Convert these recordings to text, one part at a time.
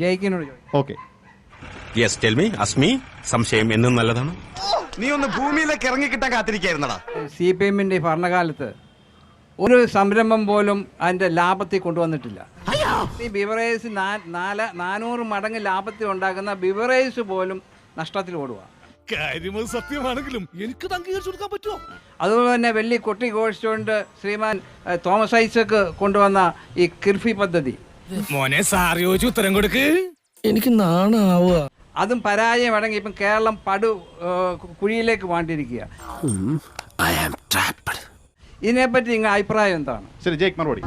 ജയിക്കിനോട് okay. Yes tell me Asmi സംശയം എന്നും നല്ലതാണ്. നീ ഒന്ന് ഭൂമിയിലേക്ക് ഇറങ്ങി കിട്ടാൻ കാത്തിരിക്കായിരുന്നടാ. സി പി എമ്മിന്റെ ഭരണകാലത്ത് ഒരു സംരംഭം പോലും അതിന്റെ ലാഭത്തിൽ കൊണ്ടുവന്നിട്ടില്ല. ഈ ബിവറേജ് നാല് നാനൂറ് മടങ്ങ് ലാഭത്തിൽ ഉണ്ടാക്കുന്ന ബിവറേജ് പോലും നഷ്ടത്തിൽ ഓടുക കാര്യം സത്യമാണെങ്കിലും എനിക്ക് അംഗീകരിച്ചു കൊടുക്കാൻ പറ്റുമോ? അതുപോലെ തന്നെ വെള്ളി കൊട്ടി ഘോഷിച്ചുകൊണ്ട് ശ്രീമാൻ തോമസ് ഐസക്ക് കൊണ്ടുവന്ന ഈ കിർഫി പദ്ധതി. മോനെ സാറി ചോദിച്ചു ഉത്തരം കൊടുക്ക്. എനിക്ക് നാണാവുക. അതും പരാജയം അടങ്ങി ഇപ്പം കേരളം പടു കുഴിയിലേക്ക് വാണ്ടിരിക്കുക ഇതിനെപ്പറ്റി നിങ്ങൾ അഭിപ്രായം എന്താണ്? ശരി ജയ്ക്ക് മറുപടി.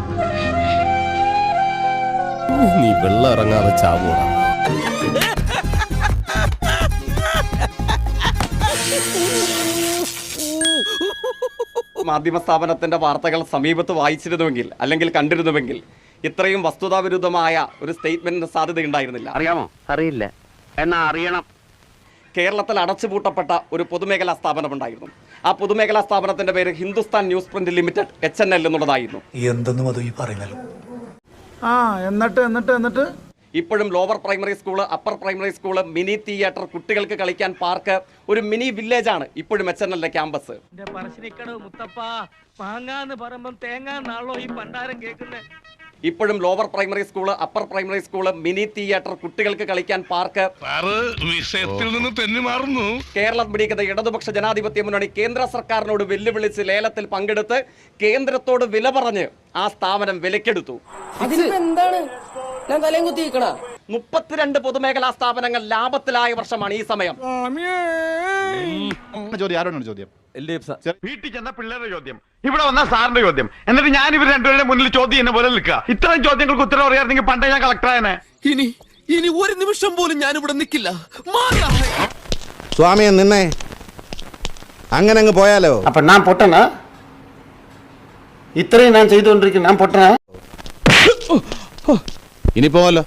നീ വെള്ളം ഇറങ്ങാതെ ചാവൂടാ മാധ്യമ സ്ഥാപനത്തിന്റെ വാർത്തകൾ സമീപത്ത് വായിച്ചിരുന്നുവെങ്കിൽ അല്ലെങ്കിൽ കണ്ടിരുന്നുവെങ്കിൽ ഇത്രയും വസ്തുതാവിരുദ്ധമായ ഒരു സ്റ്റേറ്റ്മെന്റിന് സാധ്യത ഉണ്ടായിരുന്നില്ല. അറിയാമോ? അറിയില്ല. എന്നാ അറിയണം. കേരളത്തിൽ അടച്ചുപൂട്ടപ്പെട്ട ഒരു പൊതുമേഖലാ സ്ഥാപനമുണ്ടായിരുന്നു ആ പൊതുമേഖലാ സ്ഥാപനത്തിന്റെ പേര് Hindustan news print limited H N L എന്നുള്ളതായിരുന്നു. എന്തെന്നും അത് ഈ പറയുന്നല്ലോ. ആ എന്നിട്ട് എന്നിട്ട് എന്നിട്ട്? ഇപ്പോഴും lower primary school upper primary school mini theatre കുട്ടികൾക്ക് കളിക്കാൻ പാർക്ക് ഒരു മിനി വില്ലേജ് ആണ് ഇപ്പോഴും എച്ച് എൻ എല്ലിന്റെ ക്യാമ്പസ് പറശ്ശിനിക്കടവ് മുത്തപ്പ മാങ്ങാന്ന് പറയുമ്പം തേങ്ങാന്നാണല്ലോ ഈ പണ്ടാരം കേൾക്കുന്നേ. ഇപ്പോഴും lower primary school upper primary school mini theatre കുട്ടികൾക്ക് കളിക്കാൻ പാർക്ക് വിഷയത്തിൽ നിന്ന് തെന്നി മാറുന്നു. കേരളം പിടിക്കുന്ന ഇടതുപക്ഷ ജനാധിപത്യ മുന്നണി കേന്ദ്ര സർക്കാരിനോട് വെല്ലുവിളിച്ച് ലേലത്തിൽ പങ്കെടുത്ത് കേന്ദ്രത്തോട് വില പറഞ്ഞ് ആ സ്ഥാപനം വിലക്കെടുത്തു. എന്താണ്? ഞാൻ തലയും മുപ്പത്തിരണ്ട് പൊതുമേഖലാ സ്ഥാപനങ്ങൾ ലാഭത്തിലായ വർഷമാണ് ഈ സമയം. ചോദ്യം ആരോടാണ് ചോദ്യം? വീട്ടിൽ ചെന്ന പിള്ളേരുടെ ചോദ്യം. ഇവിടെ വന്ന സാറിന്റെ ചോദ്യം. എന്നിട്ട് ഞാൻ ഇവർ രണ്ടുപേരുടെ മുന്നിൽ ചോദ്യം എന്നെ പോലെ നിൽക്കുക. ഇത്രയും ചോദ്യങ്ങൾക്ക് ഉത്തരം അറിയാമെങ്കിൽ പണ്ടേ ഞാൻ കളക്ടറായനെ ഇനി ഇനി ഒരു നിമിഷം പോലും ഞാൻ ഇവിടെ നിൽക്കില്ല സ്വാമിയെ നിന്നെ. അങ്ങനെ അങ്ങ് പോയാലോ? അപ്പൊ ഞാൻ പൊട്ടനാ? ഇത്രയും ഞാൻ ചെയ്തുകൊണ്ടിരിക്കുന്നു. ഞാൻ പൊട്ടനാ? ഇനി പോവല്ലോ.